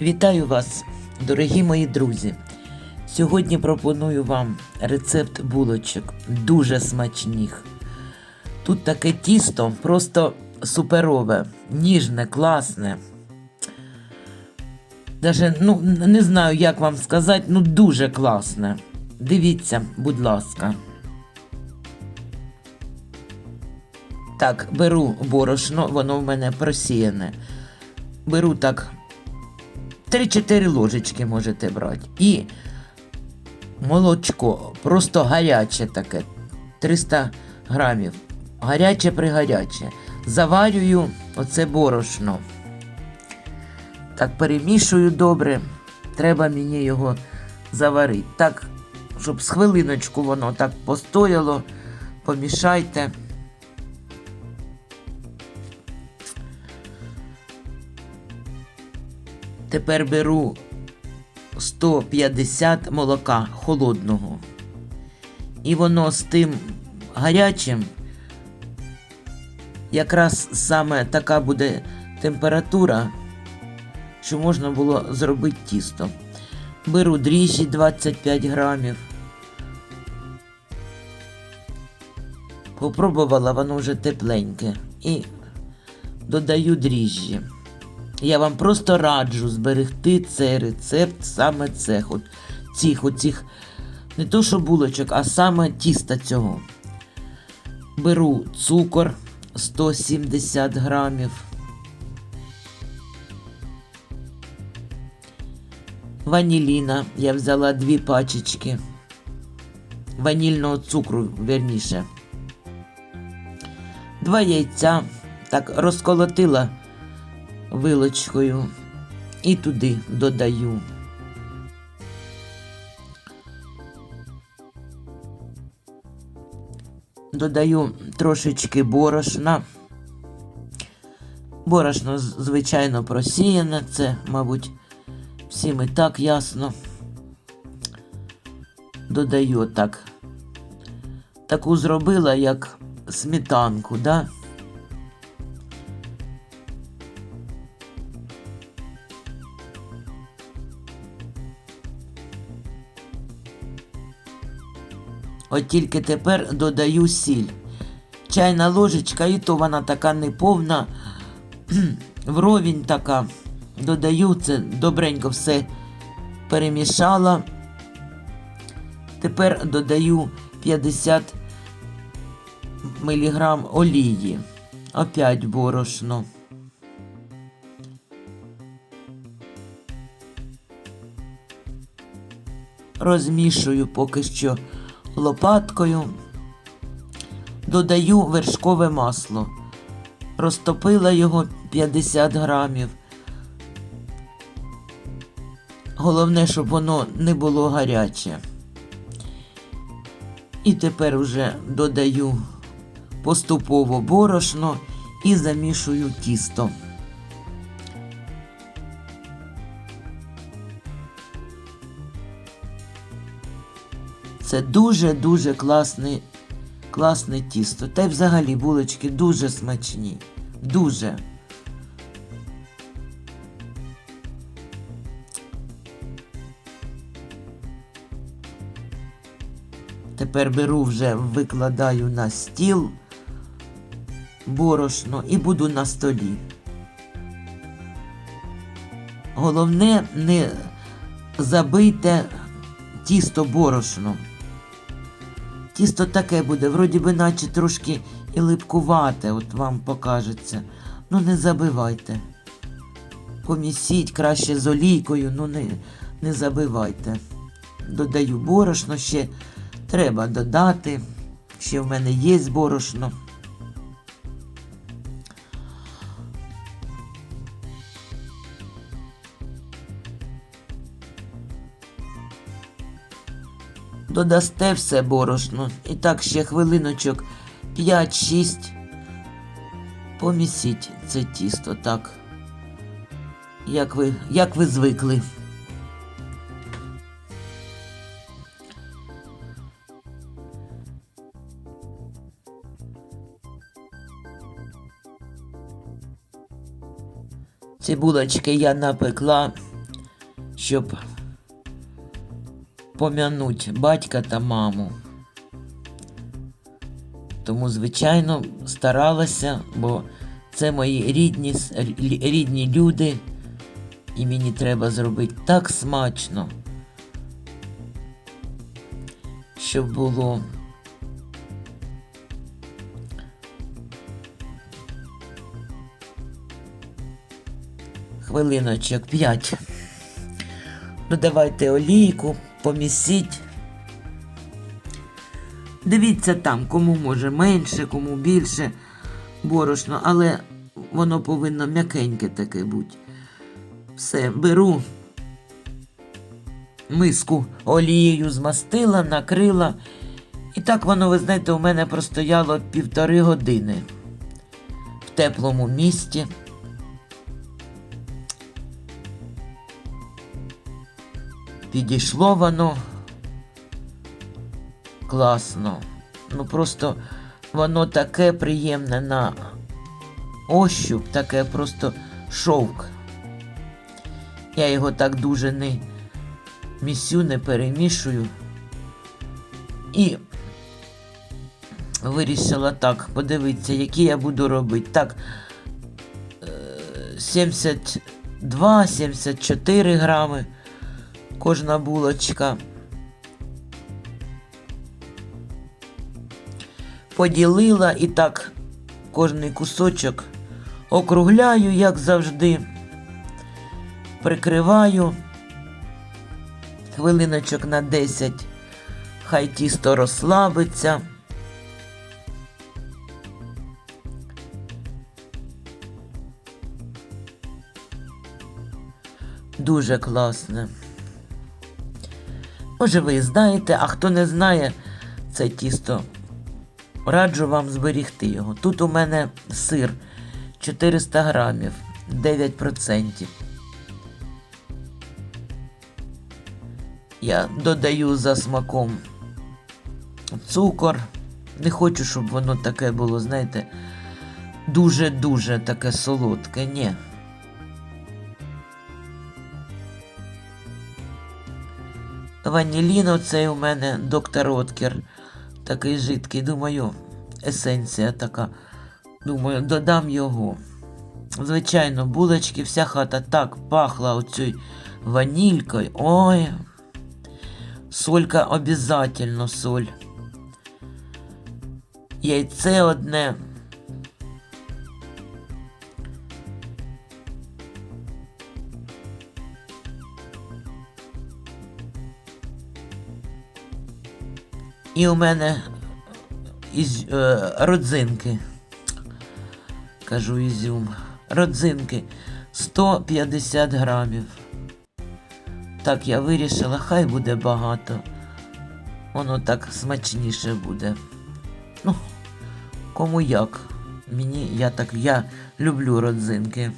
Вітаю вас, дорогі мої друзі. Сьогодні пропоную вам рецепт булочок дуже смачних. Тут таке тісто просто суперове, ніжне, класне. Даже, ну, не знаю, як вам сказати, ну дуже класне. Дивіться, будь ласка. Так, беру борошно, воно в мене просіяне. Беру так 3-4 ложечки можете брати. І молочко, просто гаряче таке, 300 грамів. Гаряче пригаряче. Заварюю оце борошно. Так перемішую добре. Треба мені його заварити. Так, щоб з хвилиночку воно так постояло, помішайте. Тепер беру 150 молока холодного. І воно з тим гарячим, якраз саме така буде температура, що можна було зробити тісто. Беру дріжджі 25 грамів. Попробувала, воно вже тепленьке. І додаю дріжджі. Я вам просто раджу зберегти цей рецепт, саме цих, от, цих, оцих, не то що булочок, а саме тіста цього. Беру цукор 170 грамів. Ваніліна. Я взяла дві пачечки. Ванільного цукру, верніше. Два яйця. Так розколотила вилочкою і туди додаю. Додаю трошечки борошна. Борошно, звичайно, просіяне, це, мабуть, всім і так ясно. Додаю так. Таку зробила, як сметанку, да? От тільки тепер додаю сіль. Чайна ложечка, і то вона така неповна, вровень така. Додаю це добренько все перемішала. Тепер додаю 50 мг олії. Опять борошно. Розмішую поки що лопаткою. Додаю вершкове масло. Розтопила його 50 грамів. Головне, щоб воно не було гаряче. І тепер вже додаю поступово борошно і замішую тісто. Це дуже-дуже класне, класне тісто. Та й взагалі булочки дуже смачні. Дуже. Тепер беру вже, викладаю на стіл борошно і буду на столі. Головне не забийте тісто борошном. Тісто таке буде, вроді би, наче трошки і липкувате, от вам покажеться. Ну не забивайте. Помісіть краще з олійкою, ну не, не забивайте. Додаю борошно ще треба додати. Ще в мене є борошно. Додасте все борошно. І так ще хвилиночок 5-6. Помісіть це тісто так. Як ви, як ви звикли. Ці булочки я напекла щоб пом'януть батька та маму. Тому, звичайно, старалася, бо це мої рідні, рідні люди, і мені треба зробити так смачно, щоб було. Хвилиночок 5. Додавайте олійку, помісіть. Дивіться там, кому може менше, кому більше борошно, але воно повинно м'якеньке таке бути. Все, беру миску олією змастила, накрила. І так воно, ви знаєте, у мене простояло півтори години в теплому місті. Підійшло воно класно. Ну просто воно таке приємне на ощуп, таке просто шовк. Я його так дуже не місю, не перемішую. І вирішила так, подивитися, які я буду робити. Так, е, 72-74 грами кожна булочка. Поділила і так кожний кусочок округляю, як завжди, прикриваю хвилиночок на 10, хай тісто розслабиться. Дуже класне. Може, ви і знаєте, а хто не знає це тісто, раджу вам зберігти його. Тут у мене сир 400 грамів, 9%. Я додаю за смаком цукор. Не хочу, щоб воно таке було, знаєте, дуже-дуже таке солодке. Ні. Ванілін оцей у мене доктор Откер. Такий жидкий. Думаю, есенція така. Думаю, додам його. Звичайно, булочки, вся хата так пахла оцю ванількою. Ой. Солька обязательно соль. Яйце одне. І у мене із, е, родзинки. Кажу ізюм. Родзинки 150 грамів. Так я вирішила, хай буде багато. Воно так смачніше буде. Ну, кому як. Мені я так я люблю родзинки.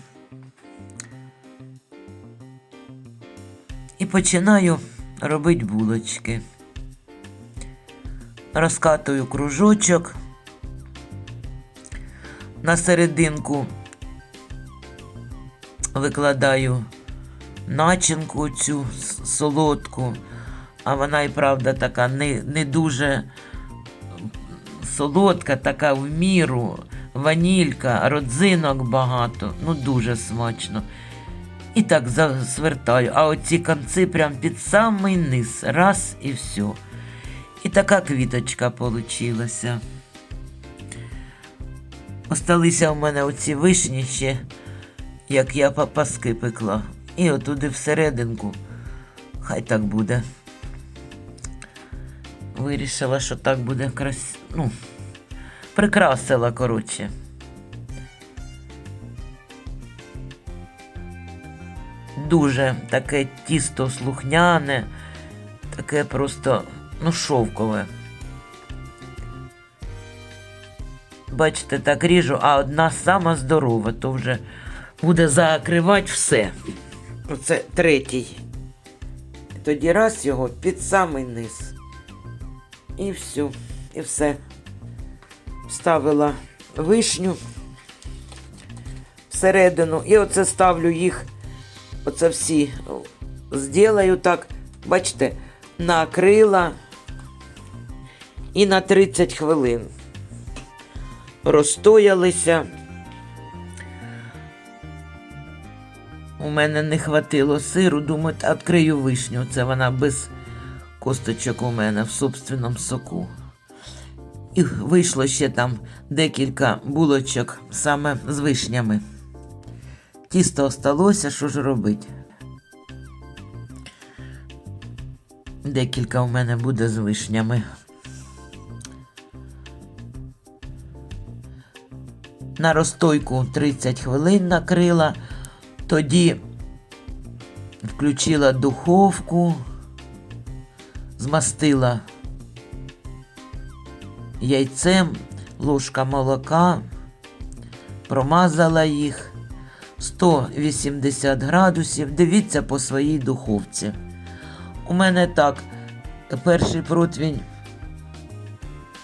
І починаю робити булочки. Розкатую кружочок. На серединку викладаю начинку цю солодку, а вона і правда така не, не дуже солодка, така в міру, ванілька, родзинок багато, ну дуже смачно. І так засвертаю, а оці конці прям під самий низ. Раз і все. І така квіточка получилася. Осталися у мене оці вишні ще, як я па- паски пекла. І отуди всерединку. Хай так буде. Вирішила, що так буде крас... Ну, прикрасила, коротше. Дуже таке тісто слухняне, таке просто, ну, шовкове. Бачите, так ріжу, а одна сама здорова, то вже буде закривати все. Оце третій. Тоді раз його під самий низ. І все. І все. Вставила вишню всередину. І оце ставлю їх, оце всі зроблю так, бачите, накрила і на 30 хвилин. Розстоялися. У мене не хватило сиру, думаю, відкрию вишню. Це вона без косточок у мене в собственному соку. І вийшло ще там декілька булочок саме з вишнями. Тісто осталося, що ж робити? Декілька у мене буде з вишнями. На розстойку 30 хвилин накрила, тоді включила духовку, змастила яйцем, ложка молока, промазала їх 180 градусів. Дивіться по своїй духовці. У мене так, перший противень,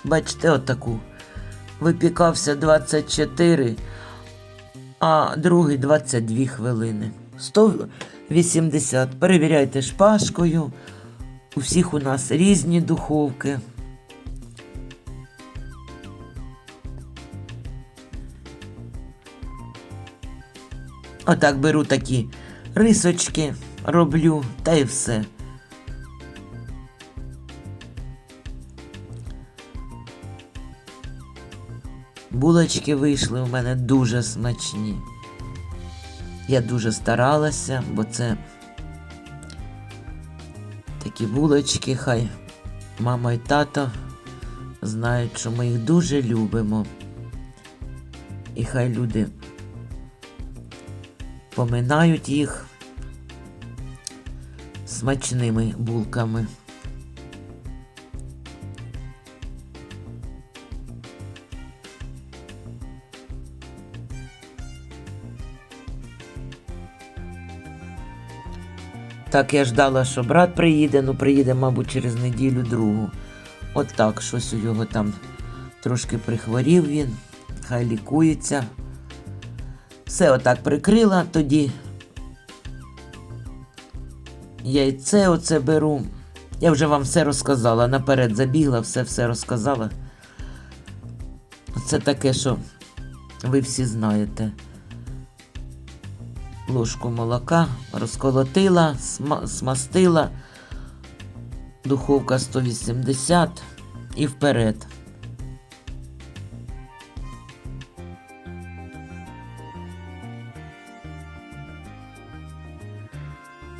бачите, отаку. Випікався 24, а другий 22 хвилини. 180. Перевіряйте шпажкою. У всіх у нас різні духовки. Отак беру такі рисочки, роблю та й все. Булочки вийшли у мене дуже смачні. Я дуже старалася, бо це такі булочки, хай мама і тато знають, що ми їх дуже любимо. І хай люди поминають їх смачними булками. Так я ждала, що брат приїде, ну приїде, мабуть, через неділю другу. От так, щось у його там трошки прихворів він, хай лікується. Все отак прикрила, тоді яйце оце беру. Я вже вам все розказала. Наперед забігла, все-все розказала. Це таке, що ви всі знаєте. Ложку молока розколотила, сма- смастила, духовка 180 і вперед.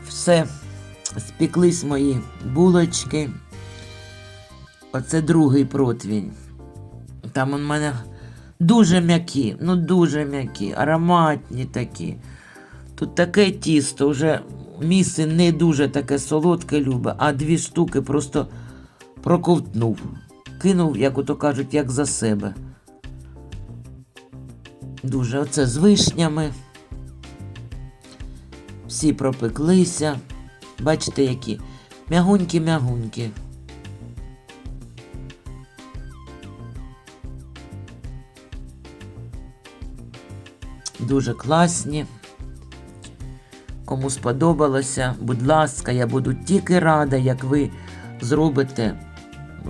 Все, спеклись мої булочки. Оце другий противень. Там у мене дуже м'які, ну дуже м'які, ароматні такі. Тут таке тісто, вже місце не дуже таке солодке любе, а дві штуки просто проковтнув. Кинув, як ото кажуть, як за себе. Дуже оце з вишнями. Всі пропеклися. Бачите, які мягунькі-мягунькі. Дуже класні. Кому сподобалося, будь ласка, я буду тільки рада, як ви зробите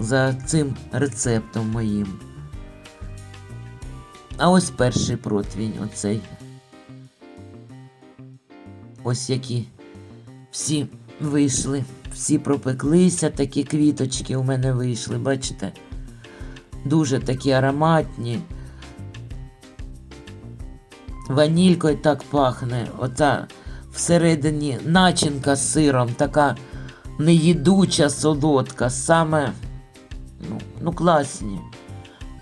за цим рецептом моїм. А ось перший противень оцей. Ось які всі вийшли, всі пропеклися, такі квіточки у мене вийшли, бачите? Дуже такі ароматні. Ванількою так пахне. Ота всередині начинка з сиром, така неїдуча, солодка, саме ну, ну класні.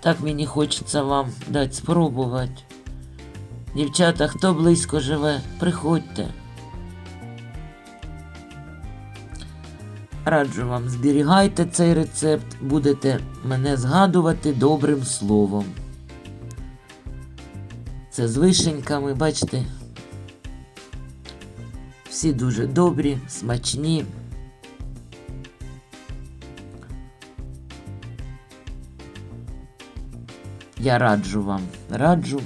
Так мені хочеться вам дати спробувати. Дівчата, хто близько живе, приходьте. Раджу вам, зберігайте цей рецепт, будете мене згадувати добрим словом. Це з вишеньками, бачите. Всі дуже добрі, смачні. Я раджу вам, раджу,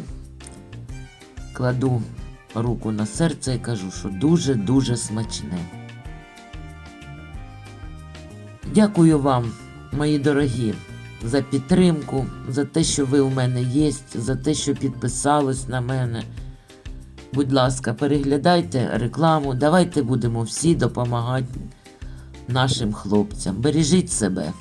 кладу руку на серце і кажу, що дуже-дуже смачне. Дякую вам, мої дорогі, за підтримку, за те, що ви у мене є, за те, що підписались на мене. Будь ласка, переглядайте рекламу, давайте будемо всі допомагати нашим хлопцям. Бережіть себе.